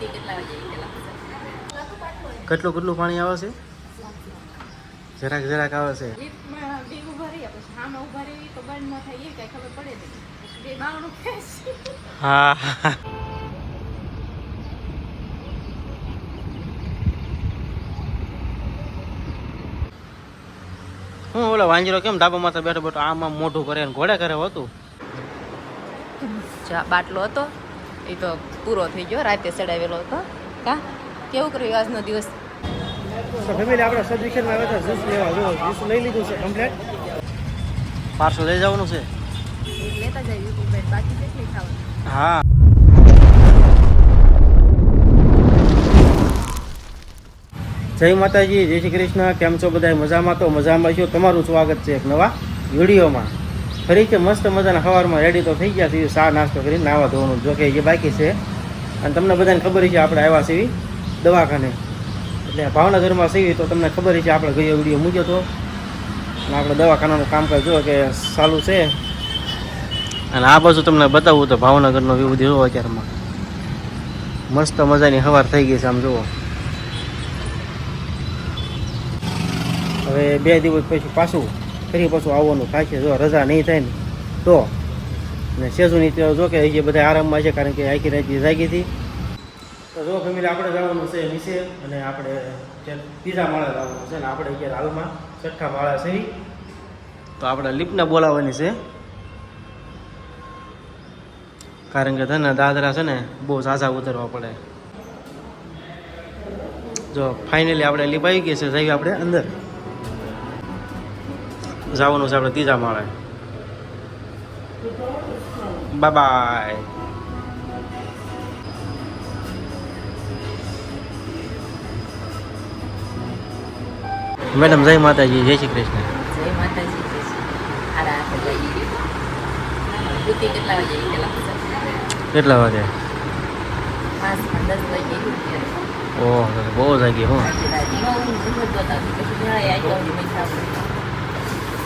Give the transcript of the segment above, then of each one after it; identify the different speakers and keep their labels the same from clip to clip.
Speaker 1: કેટલા
Speaker 2: કેટલું કેટલું પાણી આવે છે? જરાક જરાક આવે છે. હા. હું ઓલા વાંજરો કેમ ધાબા માથે બેઠો બેઠો આમ આમ મોઢું કરે ને ઘોડે કરે હતું?
Speaker 1: બાટલો હતો એ તો પૂરો થઈ ગયો રાતે ચડાવેલો હતો. કા? કેવું કર્યું આજનો દિવસ?
Speaker 2: ફેમિલી આપણે સબડિશનમાં આવ્યા હતા જ્યુસ લેવા. જો જ્યુસ લઈ લીધું છે કમ્પ્લેટ. પાર્સલ લઈ જવાનું છે?
Speaker 1: લેતા જાય બાકી કેટલી ખાવાનું?
Speaker 2: હા. જય માતાજી જય શ્રી કૃષ્ણ. કેમ છો બધા મજામાં તો મજામાં છો? તમારું સ્વાગત છે એક નવા વિડીયોમાં. ફરી કે મસ્ત મજાના સવારમાં રેડી તો થઈ ગયા છીએ, ચા નાસ્તો કરીને નાવા ધોવાનું. જોકે એ બાકી છે. અને તમને બધાને ખબર છે આપણે આવ્યા છીએ દવાખાને. એટલે ભાવનગરમાં છીએ તો તમને ખબર છે, આપણે ગયો વીડિયો મૂક્યો હતો અને આપણે દવાખાનાનું કામકાજ જો કે ચાલુ છે. અને આ બાજુ તમને બતાવવું તો ભાવનગરનો વ્યૂ જોવો અત્યારમાં. મસ્ત મજાની સવાર થઈ ગઈ છે, આમ જુઓ હવે બે દિવસ પછી પાછું ફરી પાછું આવવાનું છે, જો રજા નહીં થાય ને, તો. ને સેજુની જો કે હજી બધા આરામમાં છે, કારણ કે આખી રાત જાગી હતી. તો જો ફેમિલી, આપણે જવાનું છે નીચે, અને આપણે બીજા માળે જવાનું છે, ને આપણે અત્યારે હાલમાં છઠ્ઠા માળા છે. તો આપણે લિફ્ટને બોલાવવાની છે. કારણ કે છે દાદરા છે ને, બહુ ઝાઝા ઉતરવા પડે. જો ફાઇનલી આપણે લીપ આવી ગઈ છે, જઈએ આપણે અંદર. જવાનું છે આપણે ત્રીજા માળે. બાય મેડમ જય માતાજી જય શ્રી કૃષ્ણ.
Speaker 1: જય માતાજી જય શ્રી કેટલા વાગે
Speaker 2: ઓહ બહુ જાગી હું.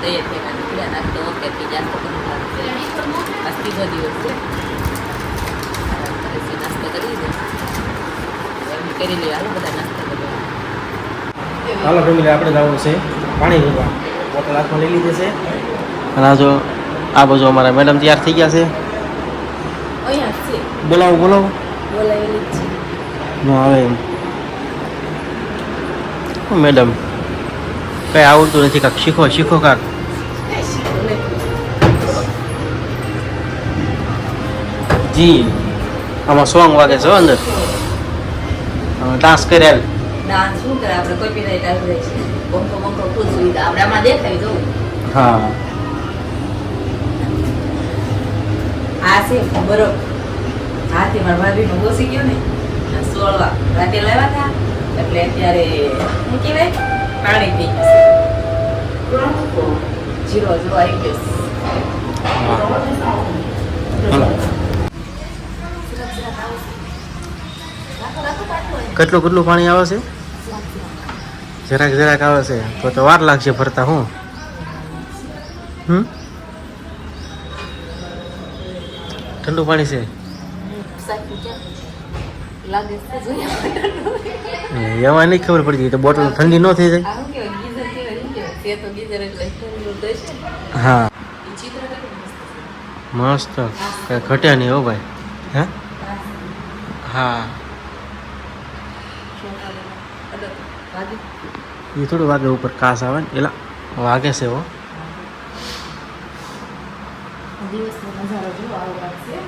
Speaker 1: થઈને નીકળ્યા નાસ્તો વખતથી જાસ્તો આપણે ભાગી અસ્તિત્વ દિવસ છે કરે નાસ્તો કરી લીધો એમ કરી લઈએ. હાલો બધા નાસ્તા
Speaker 2: હાલો ફેમિલી આપણે જવાનું છે પાણી ભરવા. બોટલ હાથમાં લઈ લીધી છે. અને આ જો આ બાજુ અમારા મેડમ તૈયાર થઈ ગયા છે. બોલાવો બોલાવો.
Speaker 1: બોલાવેલી છે.
Speaker 2: ન આવે એમ. હું મેડમ કઈ આવડતું નથી કાંક શીખો શીખો કાક. જી આમાં સોંગ વાગે છે હો અંદર. ડાન્સ કર્યા
Speaker 1: ના શું કરે? આપણે કોઈ બી ડાન્સ કરે છે બંકો બંકો ફૂલ સુવિધા આપણે આમાં દેખાય જવું
Speaker 2: હા.
Speaker 1: આ છે બરોબર હાથી મારા ભાભીનો ઘોસી ગયો ને સોળવા. રાતે લાવ્યા હતા એટલે અત્યારે શું કહેવાય? પાણી પી ગયું જીરો જીરો આવી ગયો.
Speaker 2: કેટલું કેટલું પાણી આવે છે? જરાક જરાક આવે છે. તો તો વાર લાગશે ફરતા, હું. હમ? ઠંડુ પાણી છે? એમાં નહીં ખબર પડતી, તો બોટલ ઠંડી ન થઈ જાય. હા.
Speaker 1: મસ્ત.
Speaker 2: કઈ ઘટ્યા નહીં હો ભાઈ. હે? હા
Speaker 1: અડો ભાગી
Speaker 2: એ થોડું વાગે ઉપર કાસ આવે ને એલા વાગે છે
Speaker 1: લાગશે.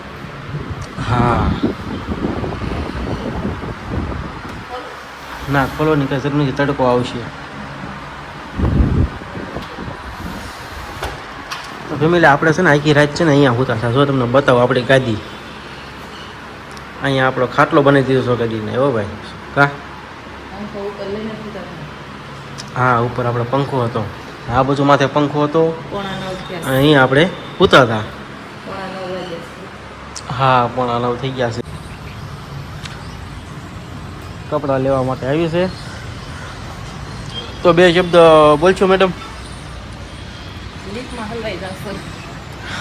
Speaker 2: હા. ના ખોલો ની કઈ જરૂર નથી તડકો આવશે. તો ફેમિલી આપણે છે ને આખી રાત છે ને અહીંયા હોતા હતા જો તમને બતાવો આપણી ગાદી. અહીંયા આપણો ખાટલો બનાવી દીધો છો ગાદીને એવો ભાઈ. કા
Speaker 1: પંખો ઉપર લઈને પૂતા
Speaker 2: હા ઉપર આપણે પંખો હતો. આ બાજુ માથે પંખો હતો. અહીંયા આપણે પૂતા હતા. હા પણ અલાવ થઈ ગયા છે. કપડાં લેવા માટે આવી છે. તો બે શબ્દ બોલશો મેડમ?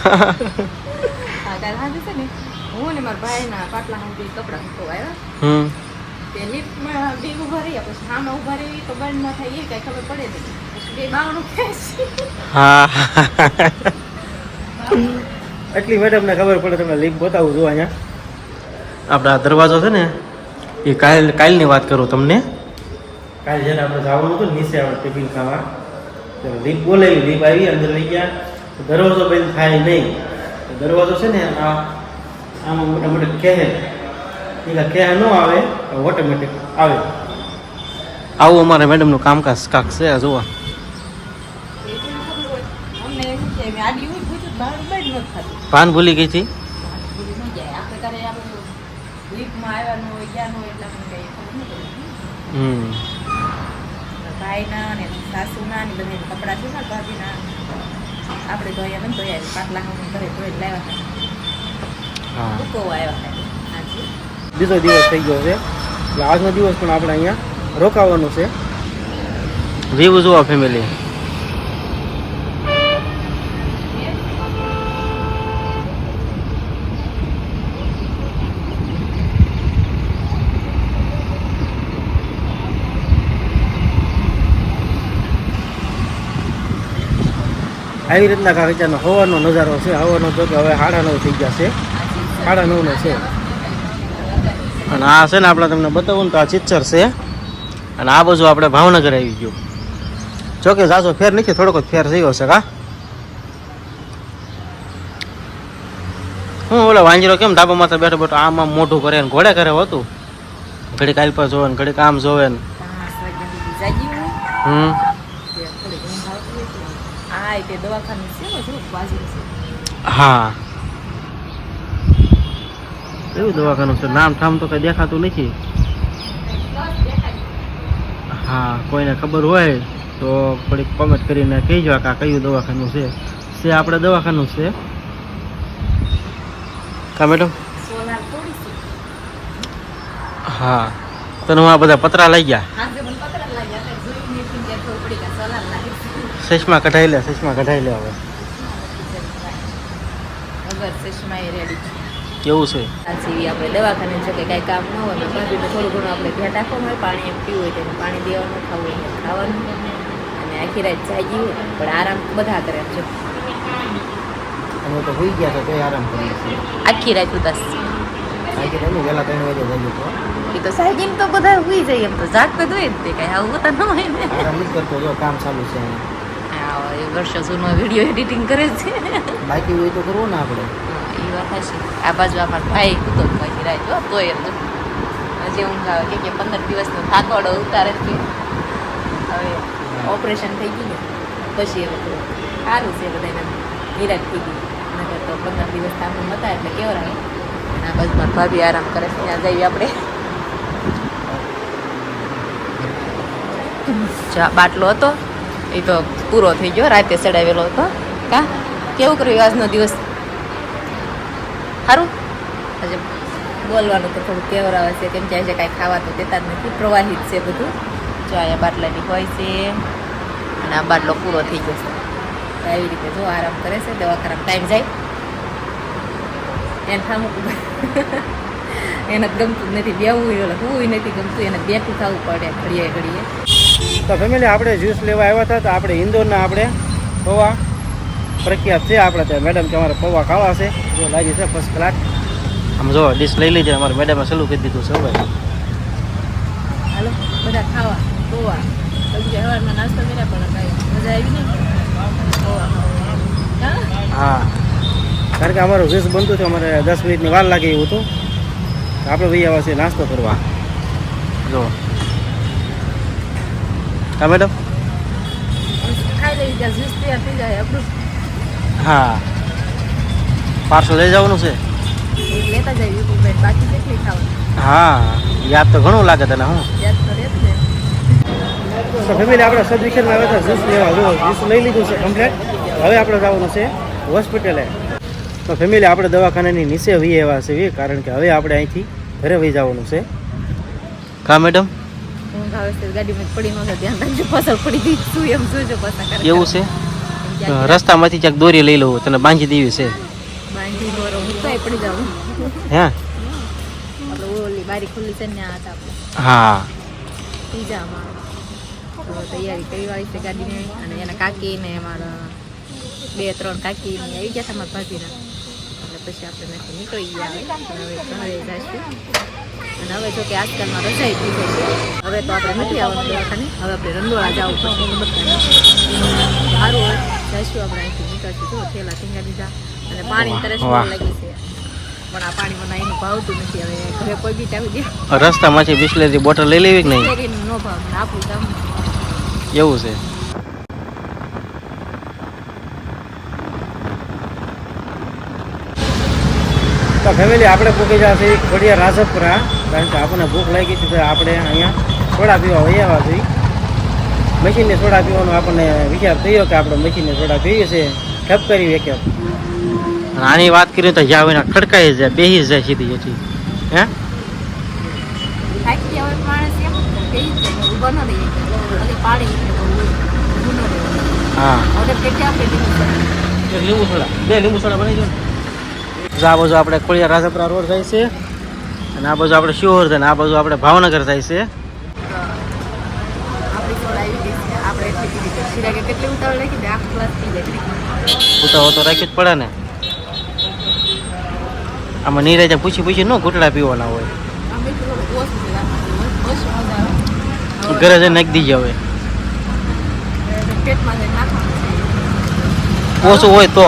Speaker 1: હા ને? હું ને મારા ભાઈના પાટલા સુધી કપડાં મૂકવા આવ્યા.
Speaker 2: હમ.
Speaker 1: તે લિફ્ટમાં બે ઊભા રહ્યા પછી સામે ઊભા રહી તો બંધ ના થાય એ કાંઈ ખબર પડે નહીં. પછી બે બાવણું ખેંચી
Speaker 2: હા. એટલી મેડમને ખબર પડે તમને લિફ્ટ બતાવું છું અહીંયા. આપણા દરવાજો છે ને એ કાલ કાલની વાત કરું તમને. કાલ જ્યારે આપણે જવાનું હતું નીચે આપણે ટિફિન ખાવા. તો લીપ બોલાવી લીપ આવી અંદર લઈ ગયા. દરવાજો બંધ થાય નહીં. દરવાજો છે ને આ આમાં મોટા મોટા કહે એટલે ક્યાં ન આવે ઓટોમેટિક આવે. આવું અમારે મેડમનું કામકાજ કાક છે આ જોવા. પાન ભૂલી ગઈ હતી? હમ.
Speaker 1: ભાઈના ને સાસુના ને બધા કપડાં છે ને ભાભીના. આપણે ધોયા ને ધોયા પાટલા ઘરે ધોઈ લાવ્યા
Speaker 2: હા.
Speaker 1: મૂકો આવ્યા હતા.
Speaker 2: બીજો દિવસ થઈ ગયો છે. એટલે આજનો દિવસ પણ આપણે અહીંયા રોકાવાનું છે. વ્યૂ જોવા ફેમિલી આવી રીતના કાગજાનો હવાનો નજારો છે. હવાનો જો કે હવે સાડા નવ થઈ ગયા છે. સાડા નવનો છે. અને આ છે ને આપણે તમને બતાવું ને તો આ ચિત્ચર છે. અને આ બાજુ આપણે ભાવનગર આવી ગયું. જો કે ઝાઝો ફેર નથી થોડોક જ ફેર થયો છે કા? હું ઓલા વાંજરો કેમ ધાબા માથે બેઠો બેઠો આમ આમ મોઢું કરે ને ઘોડે કરે હતું? ઘડીક આલ પર જોવે ને ઘડીક આમ જોવે ને. હમ.
Speaker 1: તે તે
Speaker 2: હા. એવું દવાખાનું છે? નામ ઠામ તો કઈ દેખાતું નથી. હા, કોઈને ખબર હોય તો થોડીક કોમેન્ટ કરીને કહેજો કે આ કયું દવાખાનું છે. છે આપણે દવાખાનું છે. કા મેડમ? હા, તને આ બધા પતરા લઈ ગયા?
Speaker 1: છે
Speaker 2: કઢાઈ લે, ચશ્મા કઢાઈ લે હવે. કેવું છે?
Speaker 1: પાછી આપણે દવાખાને છે કે કાંઈ કામ ન હોય તો ભાભીને થોડું ઘણું આપણે ધ્યાન રાખવાનું હોય પાણી એમ પીવું હોય તો પાણી દેવાનું ખાવું હોય ખાવાનું. અને આખી રાત જાગી હોય પણ આરામ બધા કરે છે
Speaker 2: અમે તો હોઈ ગયા તો આરામ કરીએ છીએ.
Speaker 1: આખી રાત ઉદાસ.
Speaker 2: આખી રાત વહેલા ત્રણ વાગે જઈએ તો.
Speaker 1: એ તો સાહેબ તો બધા હોઈ જાય એમ તો જાગતા જ હોય ને તે કાંઈ આવું બધા ન હોય ને.
Speaker 2: આરામ જ કરતો જો કામ ચાલુ છે
Speaker 1: વર્ષો જૂનો વીડિયો એડિટિંગ કરે છે.
Speaker 2: બાકી હોય તો કરવું ને આપણે.
Speaker 1: એ થશે આ બાજુ અમારો ભાઈ કૂતો ભાઈ રાત જો તોય હજી ઊંઘ આવે કે કે પંદર દિવસનો થાકોડો ઉતારે છે. હવે ઓપરેશન થઈ ગયું ને, પછી હવે સારું છે બધાને નિરાશ થઈ ગયું. નગર તો પંદર દિવસ કામ હતા એટલે કેવરાય. અને આ બાજુ ભાભી આરામ કરે છે, ત્યાં જઈએ આપણે. બાટલો હતો, એ તો પૂરો થઈ ગયો, રાતે ચડાવેલો હતો. કા? કેવું કર્યું આજનો દિવસ? સારું આજે બોલવાનું તો થોડું કેવરાવે છે, કેમ કે આજે કાંઈ ખાવા તો દેતા જ નથી પ્રવાહિત છે બધું. જો અહીંયા બાટલાની હોય છે, અને આ બાટલો પૂરો થઈ ગયો છે. તો આવી રીતે જો આરામ કરે છે દવાખાના ટાઈમ જાય. એને થામું એને ગમતું જ નથી બેવું એટલે હું નથી ગમતું, એને બેઠું થવું પડે, ઘડીએ ઘડીએ.
Speaker 2: તો ફેમિલી આપણે જ્યુસ લેવા આવ્યા હતા, તો આપણે ઇન્દોરના આપણે પૌવા પ્રખ્યાત છે આપણે ત્યાં મેડમ કે અમારે પૌવા ખાવા છે. જો લાગી છે ફર્સ્ટ ક્લાસ આમ જો ડીશ લઈ લીધી અમારે મેડમે સલું કરી દીધું છે ભાઈ.
Speaker 1: હાલો બધા ખાવા ગોવા સવારમાં નાસ્તો કર્યા પણ મજા આવી નહીં. હા?
Speaker 2: હા. કારણ કે અમારું જ્યુસ બનતું હતું અમારે દસ મિનિટની વાર લાગે એવું હતું. તો આપણે ભાઈ આવ્યા છે નાસ્તો કરવા. જો. હા મેડમ
Speaker 1: ખાઈ લઈ ત્યાં જ્યુસ તૈયાર થઈ જાય આપણું
Speaker 2: હા. પાર્સલ લઈ જવાનું છે?
Speaker 1: લેતા જાય બાકી કેટલી ખાવા
Speaker 2: હા યાદ તો ઘણું લાગે તને હું.
Speaker 1: યાદ તો રહે ને.
Speaker 2: તો ફેમિલી આપણે સદવિશનમાં આવ્યા હતા જ્યુસ લેવા. જો જ્યુસ લઈ લીધું છે કમ્પ્લેટ હવે આપણે જવાનું છે હોસ્પિટલે. તો ફેમિલી આપણે દવાખાનાની નીચે વી એવા છે કારણ કે હવે આપણે અહીંથી ઘરે વહી જવાનું છે. કા મેડમ? એવું છે? રસ્તામાંથી ક્યાંક દોરી લઈ લઉં તને બાંધી દેવી છે.
Speaker 1: બાંધી હું?
Speaker 2: હે.
Speaker 1: તૈયારી કરી વાળી છે ગાડીની અને એના કાકી ને મારા બે ત્રણ કાકી આવી ગયા હતા મારા ભાભીના. એટલે પછી આપણે નથી નીકળી ગયા હવે. ઘરે જઈશું. અને હવે જો કે આજકાલમાં રજાઈ થઈ ગઈ હવે તો આપણે નથી આવવાનું દવાખાને. હવે આપણે રંડોળા જવું પડશે. સારું હોય. જઈશું આપણે અહીંથી નીકળશું. જો થેલા ઠીંગા દીધા અને પાણી તરસ લાગી છે. પણ આ પાણી મને અહીંનું ભાવતું નથી. હવે ઘરે કોઈ બી ચાવી દે.
Speaker 2: રસ્તામાંથી બિસ્લેરી બોટલ લઈ લેવી કે નહીં?
Speaker 1: નો ભાવ મને આપણું
Speaker 2: એવું છે. તો ફેમિલી આપણે પૂકી જશે ખોડિયા રાજપુરા. કારણ કે આપણને ભૂખ લાગી છે આપણે અહીંયા થોડા પીવા આવ્યા છીએ. મશીનની સોડા પીવાનો આપણને વિચાર થયો કે આપણે મશીનને સોડા પીવી છે. ઠપ કરી વેકે આની વાત કરીએ તો જ્યાં વિના ખડકાઈ જાય બેસી જાય સીધી એથી. હે?
Speaker 1: જાય જાય.
Speaker 2: લીંબુ સોડા. બે લીંબુ સોડા બનાવી દો જો આ બાજુ આપણે ખોળિયા રાજપુરા રોડ જાય છે અને આ બાજુ આપણે શિહોર છે અને આ બાજુ આપણે ભાવનગર જાય છે
Speaker 1: આપણી સોડા આવી ગઈ છે આપણે એટલી પીધી છે શિરાગે કેટલી ઉતાવળ રાખી દે આખો ગ્લાસ પી જાય.
Speaker 2: ઉતાવો તો રાખી જ પડે ને આમાં નીરજા પૂછી પૂછી ન ઘૂંટડા પીવાના હોય. ઘરે જઈને નાખી દીજે હવે.
Speaker 1: ઓછું હોય તો.